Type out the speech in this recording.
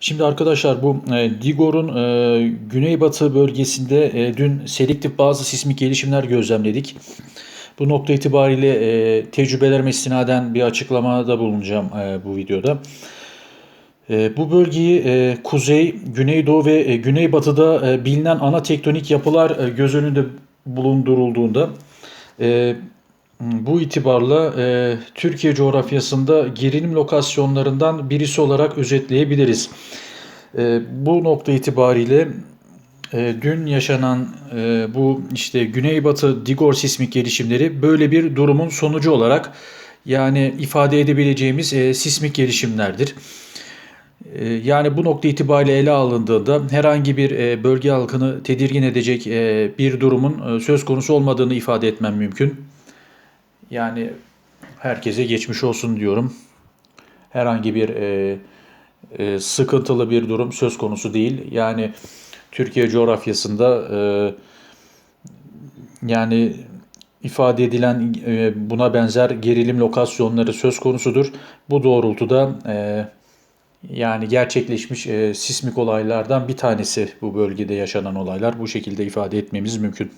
Şimdi arkadaşlar bu e, Digor'un e, güneybatı bölgesinde e, dün selektif bazı sismik gelişimler gözlemledik. Bu nokta itibariyle e, tecrübelerime istinaden bir açıklamada bulunacağım e, bu videoda. E, bu bölgeyi e, kuzey, güneydoğu ve e, güneybatıda e, bilinen ana tektonik yapılar e, göz önünde bulundurulduğunda e, bu itibarla e, Türkiye coğrafyasında gerilim lokasyonlarından birisi olarak özetleyebiliriz. E, bu nokta itibariyle e, dün yaşanan e, bu işte Güneybatı Digor sismik gelişimleri böyle bir durumun sonucu olarak yani ifade edebileceğimiz e, sismik gelişimlerdir. E, Yani bu nokta itibariyle ele alındığında herhangi bir e, bölge halkını tedirgin edecek e, bir durumun söz konusu olmadığını ifade etmem mümkün. Yani herkese geçmiş olsun diyorum. Herhangi bir e, e, sıkıntılı bir durum söz konusu değil. Yani Türkiye coğrafyasında e, yani ifade edilen e, buna benzer gerilim lokasyonları söz konusudur. Bu doğrultuda e, yani gerçekleşmiş e, sismik olaylardan bir tanesi bu bölgede yaşanan olaylar. Bu şekilde ifade etmemiz mümkün.